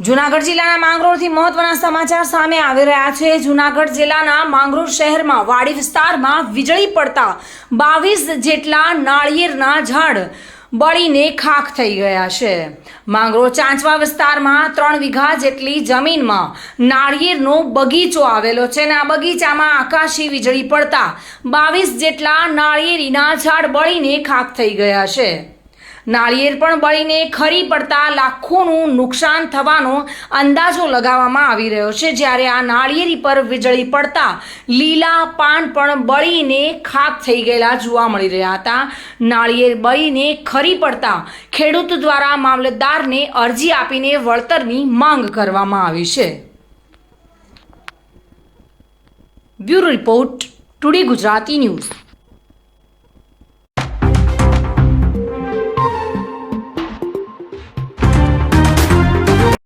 જુનાગઢ જિલ્લાના માંગરોળથી મહત્વના સમાચાર સામે આવી રહ્યા છે. જુનાગઢ જિલ્લાના માંગરોળ શહેરમાં વાડી વિસ્તારમાં વીજળી પડતા બાવીસ જેટલા નાળિયેરના ઝાડ બળીને ખાખ થઈ ગયા છે. માંગરોળ ચાંચવા વિસ્તારમાં ત્રણ વીઘા જેટલી જમીનમાં નાળિયેરનો બગીચો આવેલો છે અને આ બગીચામાં આકાશી વીજળી પડતા બાવીસ જેટલા નાળિયેરીના ઝાડ બળીને ખાખ થઈ ગયા છે. નાળિયેર પણ બળીને ખરી પડતા લાખોનું નુકસાન થવાનો અંદાજો લગાવવામાં આવી રહ્યો છે. જ્યારે આ નાળિયેરી પર વીજળી પડતા લીલા પાન પણ બળીને ખાક થઈ ગયેલા જોવા મળી રહ્યા હતા. નાળિયેર બળીને ખરી પડતા ખેડૂત દ્વારા મામલતદારને અરજી આપીને વળતરની માંગ કરવામાં આવી છે. Bureau report, today Gujarati news.